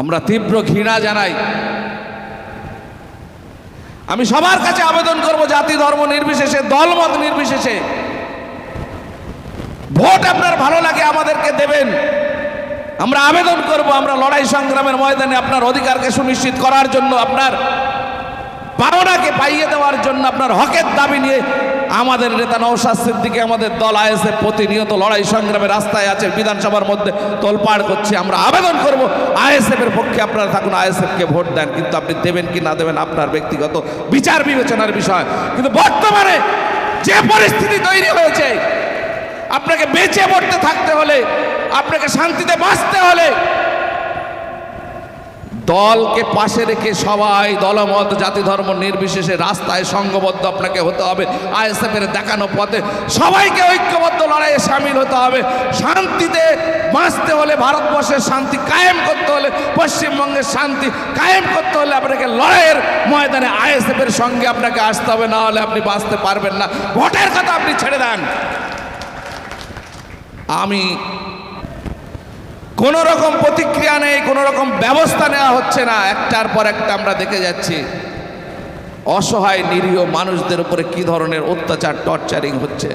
আমরা তীব্র ঘৃণা জানাই। আমি সবার কাছে আবেদন করব জাতি, ধর্ম নির্বিশেষে, দলমত নির্বিশেষে। ভোট আপনার ভালো লাগে, আমাদেরকে দেবেন। আমরা আবেদন করব, আমরা লড়াই সংগ্রামের ময়দানে আপনার অধিকারকে সুনিশ্চিত করার জন্য, আপনার পাওনাকে পাইয়ে দেওয়ার জন্য, আপনার হকের দাবি নিয়ে আমাদের নেতা নৌশাদ সিদ্দিকে আমাদের দল আইএসএফ প্রতিনিয়ত লড়াই সংগ্রামে রাস্তায় আছে, বিধানসভার মধ্যে তোলপাড় করছে, আমরা আবেদন করব। আইএসএফ এর পক্ষে আপনারা থাকুন, আইএসএফ কে ভোট দেন, কিন্তু আপনি দেবেন কি না দেবেন আপনার ব্যক্তিগত বিচার বিবেচনার বিষয়। কিন্তু বর্তমানে যে পরিস্থিতি তৈরি হয়েছে, আপনাকে বেঁচে পড়তে থাকতে হলে, আপনাকে শান্তিতে বাঁচতে হলে দলকে পাশে রেখে সবাই দলমত, জাতি ধর্ম নির্বিশেষে রাস্তায় সংঘবদ্ধ আপনাকে হতে হবে। আইএসএফ এর দেখানো পথে সবাইকে ঐক্যবদ্ধ, লড়াইয়ে সামিল হতে হবে। শান্তিতে বাঁচতে হলে ভারতবর্ষের শান্তি কায়েম করতে হলে, পশ্চিমবঙ্গের শান্তি কায়েম করতে হলে আপনাকে লড়াইয়ের ময়দানে আইএসএফ এর সঙ্গে আপনাকে আসতে হবে, না হলে আপনি বাঁচতে পারবেন না। ভোটের কথা আপনি ছেড়ে দেন। আমি কোনো রকম প্রতিক্রিয়া নেই কোনো রকম ব্যবস্থা নেওয়া হচ্ছে না। একটার পর একটা আমরা দেখে যাচ্ছি, অসহায়, নিরীহ মানুষদের উপরে কি ধরনের অত্যাচার, টর্চারিং হচ্ছে।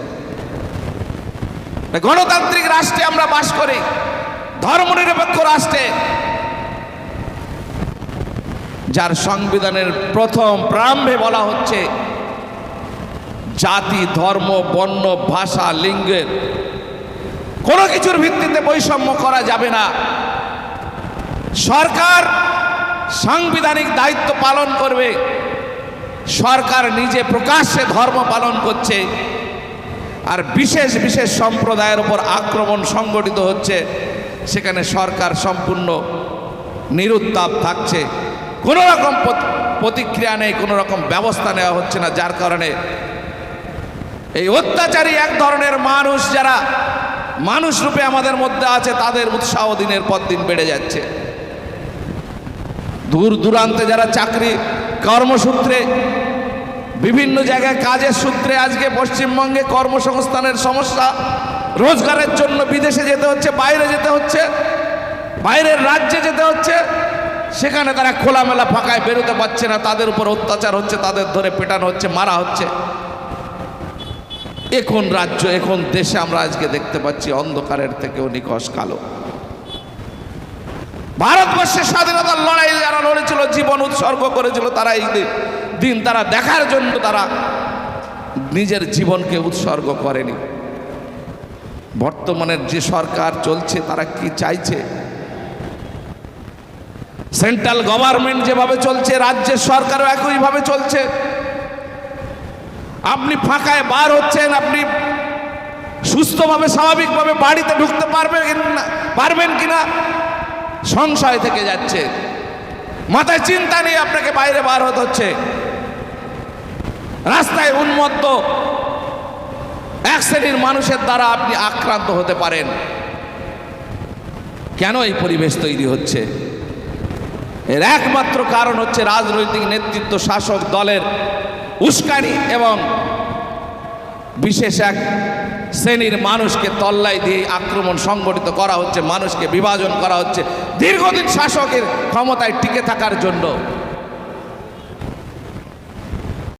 গণতান্ত্রিক রাষ্ট্রে আমরা বাস করি, ধর্মনিরপেক্ষ রাষ্ট্রে। যার সংবিধানের প্রথম প্রারম্ভে বলা হচ্ছে, জাতি, ধর্ম, বর্ণ, ভাষা লিঙ্গের কোনো কিছুর ভিত্তিতে বৈষম্য করা যাবে না। সরকার সাংবিধানিক দায়িত্ব পালন করবে। সরকার নিজে প্রকাশ্যে ধর্ম পালন করছে। আর বিশেষ বিশেষ সম্প্রদায়ের ওপর আক্রমণ সংগঠিত হচ্ছে। সেখানে সরকার সম্পূর্ণ নিরুত্তাপ থাকছে। কোনো রকম প্রতিক্রিয়া নেই, কোনো রকম ব্যবস্থা নেওয়া হচ্ছে না, যার কারণে এই অত্যাচারী এক ধরনের মানুষ যারা মানুষ রূপে আমাদের মধ্যে আছে, তাদের উৎসাহ দিনের পর দিন বেড়ে যাচ্ছে। দূর দূরান্তে যারা চাকরি কর্মসূত্রে, বিভিন্ন জায়গায় কাজের সূত্রে আজকে পশ্চিমবঙ্গে কর্মসংস্থানের সমস্যা, রোজগারের জন্য বিদেশে যেতে হচ্ছে, বাইরে যেতে হচ্ছে, বাইরের রাজ্যে যেতে হচ্ছে, সেখানে তারা খোলামেলা ফাঁকায় বেরোতে পারছে না, তাদের উপর অত্যাচার হচ্ছে, তাদের ধরে পেটানো হচ্ছে, মারা হচ্ছে। এখন রাজ্য, এখন দেশে আমরা আজকে দেখতে পাচ্ছি অন্ধকারের থেকেও নিকশ কালো। ভারতবর্ষের স্বাধীনতার লড়াই যারা লড়েছিল, জীবন উৎসর্গ করেছিল, তারা এই দিন তারা দেখার জন্য তারা নিজের জীবনকে উৎসর্গ করেনি। বর্তমানের যে সরকার চলছে, তারা কি চাইছে? সেন্ট্রাল গভর্নমেন্ট যেভাবে চলছে, রাজ্যের সরকারও একইভাবে চলছে। আপনি ফাঁকায় বার হচ্ছেন, আপনি সুস্থভাবে, স্বাভাবিকভাবে বাড়িতে ঢুকতে পারবেন না পারবেন কিনা সংশয় থেকে যাচ্ছে। মাথায় চিন্তা নেই আপনাকে বাইরে বার হতে হচ্ছে। রাস্তায় উন্মত্ত এক শ্রেণির মানুষের দ্বারা আপনি আক্রান্ত হতে পারেন। কেন এই পরিবেশ তৈরি হচ্ছে? এর একমাত্র কারণ হচ্ছে রাজনৈতিক নেতৃত্ব শাসক দলের উস্কানি এবং বিশেষ এক শ্রেণির মানুষকে তল্লাই দিয়ে আক্রমণ সংগঠিত করা হচ্ছে, মানুষকে বিভাজন করা হচ্ছে। দীর্ঘদিন শাসকের ক্ষমতায় টিকে থাকার জন্য